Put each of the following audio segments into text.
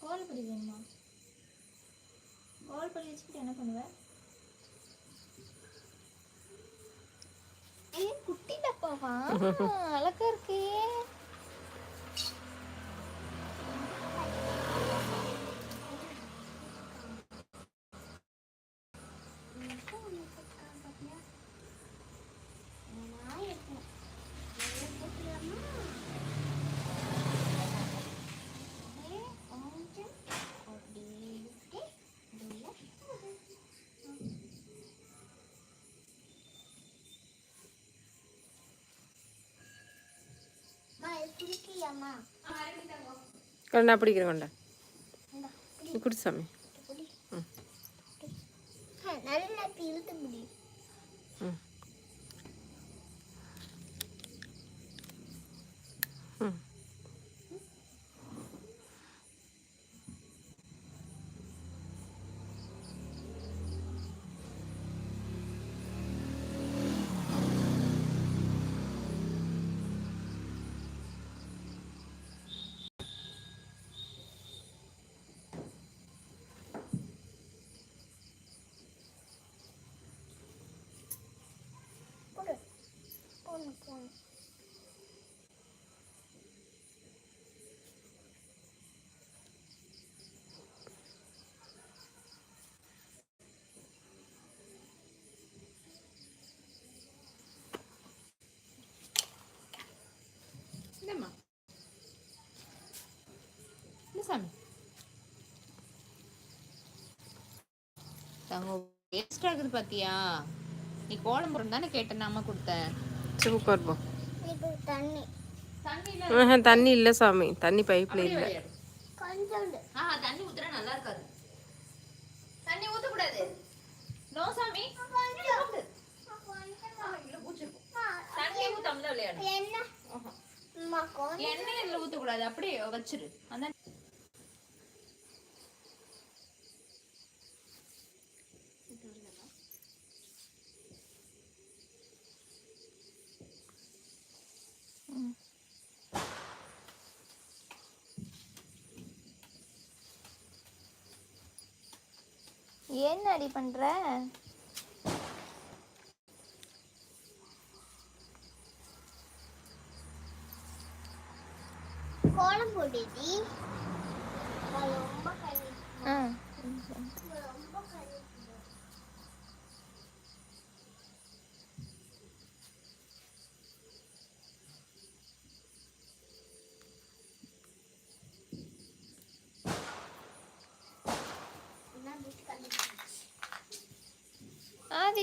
கோல் படி வேணுமா கோல் படி வச்சுக்கிட்டு என்ன பண்ணுவேன் குட்டி டப்பாவா அழகா இருக்கே கொண்டா பிடிக்கிறேன் கொண்டா குடி. சாமி. ம். சாமி வேஸ்ட் ஆகுது பாத்தியா நீ கோலம் தானே கேட்டேன் அம்மா கொடுத்தேன் சூப்பர் போ இப்போ தண்ணி. தண்ணியில ஆஹா, தண்ணி இல்லை சாமி. தண்ணி பைப்பில் இல்லை. கொஞ்சோண்டு. ஆ தண்ணி ஊத்துனா நல்லா இருக்காது தண்ணி ஊத்த கூடாது நோ சாமி தண்ணி ஊத்தாம தான் விளையாடு என்ன அம்மா கொஞ்சம் எண்ணெய் இதுல ஊத்த கூடாது அப்படியே வச்சிரு அந்த என்ன அடி பண்ற? கோலம் போடுடி ரொம்ப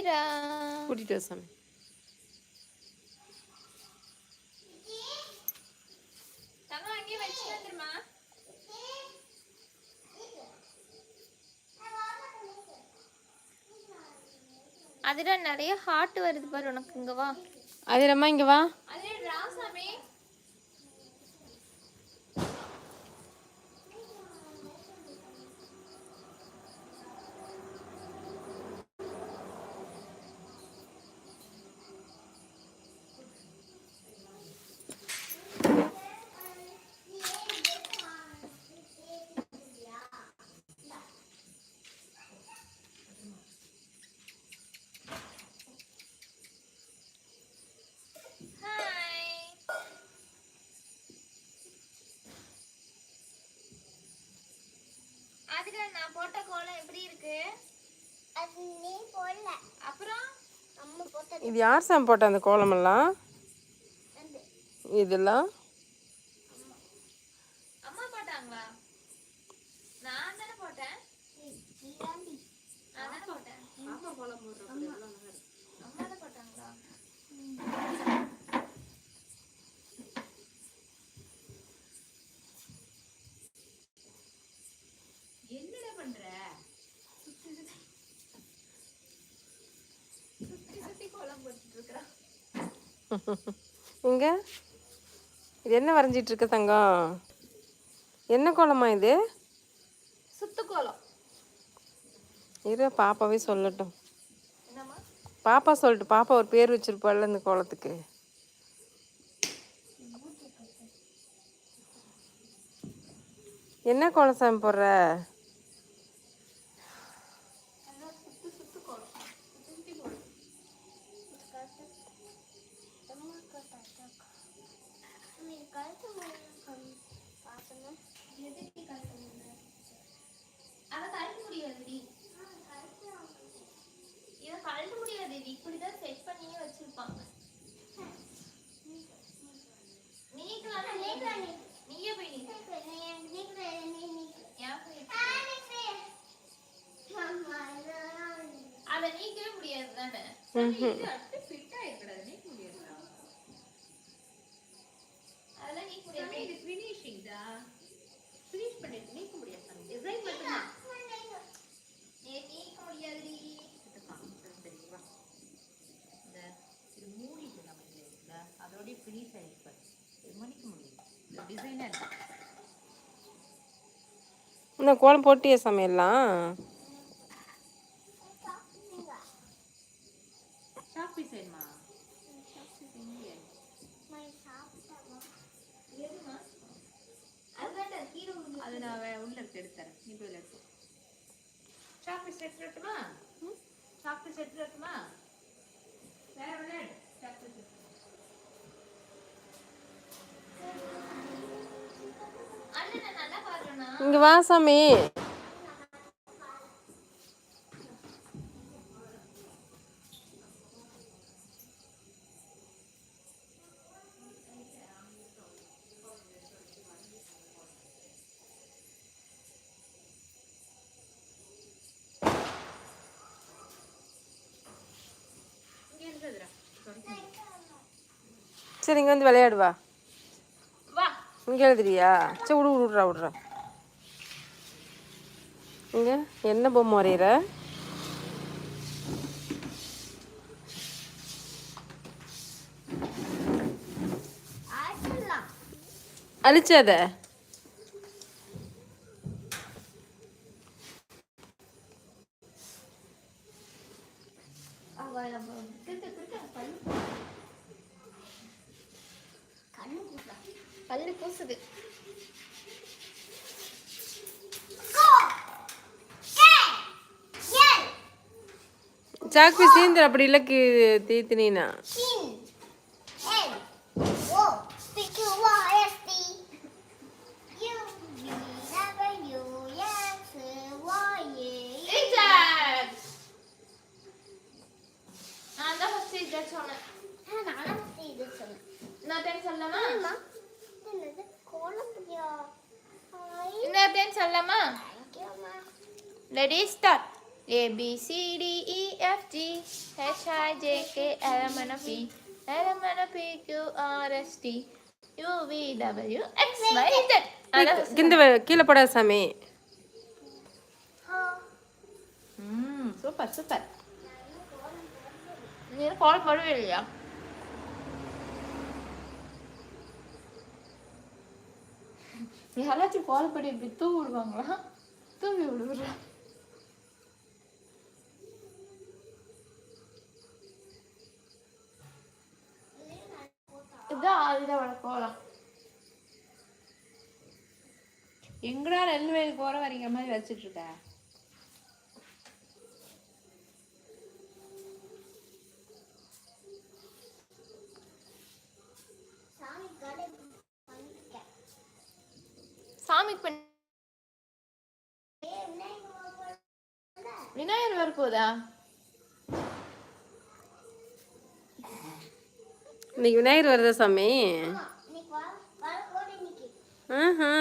ஆதிரா கூட்டிட்டு வா சாமி அதிரா நிறைய ஹார்ட் வருது பாரு உனக்கு இங்க வா. அதிரம்மா இங்கே வா. நான் போட்ட கோலம் எப்படி இருக்கு? அது நீ போடல. அப்புறம்? அம்மா போட்டது. இது யார் சாமி போட்ட அந்த கோலமெல்லாம்? அது இதெல்லாம்? அம்மா போட்டாங்களா? நான் தானே போட்டேன். நான் தானே போட்டேன். அம்மா. தான் போட்டாங்களா? என்னடா பண்ற சுத்தி இங்க? இது என்ன வரைஞ்சிட்டு இருக்க தங்கம்? என்ன கோலமா இது? சுத்து கோலம். இரு பாப்பாவே சொல்லட்டும். பாப்பா சொல்லட்டும் பாப்பா ஒரு பேர் வச்சிருப்பாள்ல இந்த கோலத்துக்கு. என்ன கோலம் சாமி போடுற சுத்து சுத்து கோலம் சுத்தி சுத்தி கோலம் அம்மா கட்டா நீ கழுத்து மூணு பாத்தனா எதுக்கு கழட்ட முடியல அதை கழட்ட முடியாதுடி இதை கழட்ட முடியாது இது இப்படிதான் செட் பண்ணியே வச்சிருப்பாங்க. நீக்கலாம் நீக்கலாம் நீயே போய் நீ. ஏன் போய் அதை நீக்கவே முடியாது தானே? இந்த கோலம் போட்டிய சமையல்லாம்? ஷாப் பீஸ் இங்க வா சாமி. சரி இங்க வந்து விளையாடுவா இங்கே எழுதுறியா சரி விடு விடு, விடுறா விடுறா இங்கே என்ன பொம்மை வரைகிற அழிச்சாத? சாக்கு சீந்தர் அப்படி இல்லை key தீத்தினா King. N. O. Ready, start. A B C D E F G H I J K L M N O P. L M N O P Q R S T U V W X Y Z. அதான் கிந்த வ- கீழே போடாத சாமி. ம் super super. நீ கால் பண்ணவே இல்லையா? யாராச்சும் கால் பண்ணி இப்படி தூவி விடுவாங்களா? தூவி விடுறா இதான் ஆதிதாவோட கோலம் எங்கடா நெல் வயலுக்கு போற வரைங்கிற மாதிரி வச்சுட்டு இருக்க? சாமிக்கு பண்ண விநாயகர் வரப்போதா இன்னைக்கு விநாயகர் வருதா சாமி. ஆஹா.